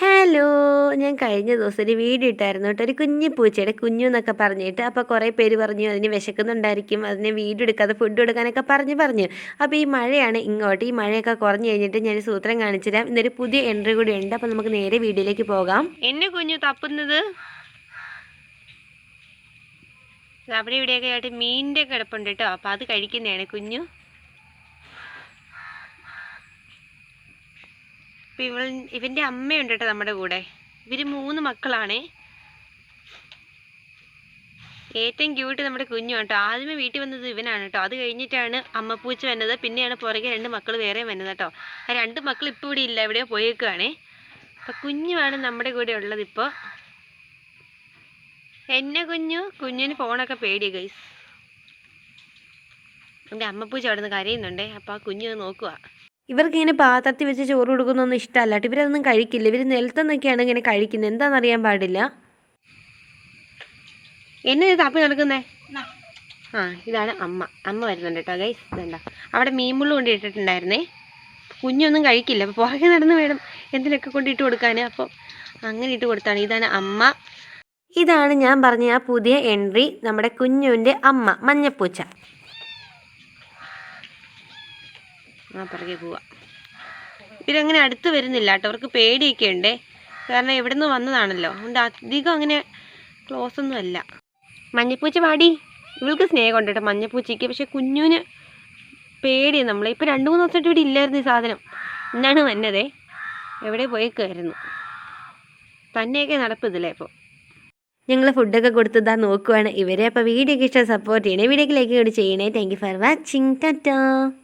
Hello ഞാൻ കഴിഞ്ഞ ദിവസം ഒരു വീഡിയോ ഇട്ടായിരുന്നു കേട്ടോ. ഒരു കുഞ്ഞു പൂച്ചയുടെ കുഞ്ഞു എന്നൊക്കെ പറഞ്ഞിട്ട് അപ്പോൾ കുറേ പേര് പറഞ്ഞു അതിന് വിശക്കുന്നുണ്ടായിരിക്കും. അതിന് വീഡിയോ എടുക്കാതെ ഫുഡ് കൊടുക്കാനൊക്കെ പറഞ്ഞു പറഞ്ഞു. അപ്പോൾ ഈ മഴയാണ് ഇങ്ങോട്ട്. ഈ മഴയൊക്കെ കുറഞ്ഞു കഴിഞ്ഞിട്ട് ഞാൻ സൂത്രം കാണിച്ചു തരാം ഇന്നൊരു പുതിയ എൻട്രി കൂടി ഉണ്ട്. അപ്പോൾ നമുക്ക് നേരെ വീഡിയോയിലേക്ക് പോകാം. എന്നെ കുഞ്ഞു തപ്പുന്നത്? അവിടെ ഇവിടെയൊക്കെ ആയിട്ട് മീനിന്റെ കിടപ്പുണ്ട് കേട്ടോ. അപ്പോൾ അത് കഴിക്കുന്നതാണ് കുഞ്ഞു. അപ്പം ഇവൾ ഇവന്റെ അമ്മയുണ്ട് കേട്ടോ നമ്മുടെ കൂടെ. ഇവർ മൂന്ന് മക്കളാണ്. ഏറ്റവും ക്യൂട്ട് നമ്മുടെ കുഞ്ഞു കേട്ടോ ആദ്യമേ വീട്ടിൽ വന്നത് ഇവനാണ് കേട്ടോ അത് കഴിഞ്ഞിട്ടാണ് അമ്മപ്പൂച്ച വന്നത്. പിന്നെയാണ് പുറകെ രണ്ട് മക്കൾ വേറെ വന്നത് കേട്ടോ ആ രണ്ട് മക്കൾ ഇപ്പോൾ ഇവിടെ ഇല്ല. എവിടെയോ പോയേക്കുവാണ്. അപ്പം കുഞ്ഞുമാണ് നമ്മുടെ കൂടെ ഉള്ളത് ഇപ്പോൾ എന്നെ കുഞ്ഞു കുഞ്ഞിന് ഫോണൊക്കെ പേടി ഗൈസ് എന്റെ അമ്മപ്പൂച്ച അവിടെ നിന്ന് കരയുന്നുണ്ടേ. അപ്പോൾ ആ കുഞ്ഞു നോക്കുക ഇവർക്ക് ഇങ്ങനെ പാത്രത്തിൽ വെച്ച് ചോറ് കൊടുക്കുന്നൊന്നും ഇഷ്ടമല്ല. കേട്ടോ ഇവരതൊന്നും കഴിക്കില്ല. ഇവർ നിലത്തുനിന്നൊക്കെയാണ് ഇങ്ങനെ കഴിക്കുന്നത് എന്താണെന്നറിയാൻ പാടില്ല. എന്നെ ഇത് തപ്പി നടക്കുന്നേ? ആ ഇതാണ് അമ്മ. അമ്മ വരുന്നുണ്ട് കേട്ടോ ഗൈസ് ഇതണ്ട? അവിടെ മീൻമുള്ളു കൊണ്ട് ഇട്ടിട്ടുണ്ടായിരുന്നേ. കുഞ്ഞൊന്നും കഴിക്കില്ല. അപ്പോൾ പുറകെ നടന്ന് വേണം എന്തിനൊക്കെ കൊണ്ട് ഇട്ട് കൊടുക്കാൻ അപ്പോൾ അങ്ങനെ ഇട്ട് കൊടുത്താണ്. ഇതാണ് അമ്മ. ഇതാണ് ഞാൻ പറഞ്ഞ ആ പുതിയ എൻട്രി. നമ്മുടെ കുഞ്ഞുവിന്റെ അമ്മ മഞ്ഞപ്പൂച്ച. ആ പുറകെ പോവാ. ഇവരങ്ങനെ അടുത്ത് വരുന്നില്ല കേട്ടോ അവർക്ക് പേടിയൊക്കെ ഉണ്ടേ. കാരണം എവിടെ നിന്ന് വന്നതാണല്ലോ. അതുകൊണ്ട് അധികം അങ്ങനെ ക്ലോസ് ഒന്നും അല്ല. മഞ്ഞപ്പൂച്ച പാടി ഇവൾക്ക് സ്നേഹം ഉണ്ട് കേട്ടോ മഞ്ഞപ്പൂച്ചയ്ക്ക്. പക്ഷെ കുഞ്ഞുവിന് പേടിയാണ് നമ്മളെ. ഇപ്പോൾ രണ്ട് മൂന്ന് ദിവസമായിട്ട് ഇവിടെ ഇല്ലായിരുന്നു ഈ സാധനം. എന്നാണ് വന്നതേ? എവിടെ പോയേക്കായിരുന്നു തന്നെയൊക്കെ നടപ്പിതില്ലേ ഇപ്പോൾ ഞങ്ങൾ ഫുഡൊക്കെ കൊടുത്തതാ നോക്കുവാണ്. ഇവരെ അപ്പോൾ വീഡിയോ ഒക്കെ ഇഷ്ടം സപ്പോർട്ട് ചെയ്യണേ. വീഡിയോക്ക് ലൈക്ക് കൂടി ചെയ്യണേ. Thank for watching Tata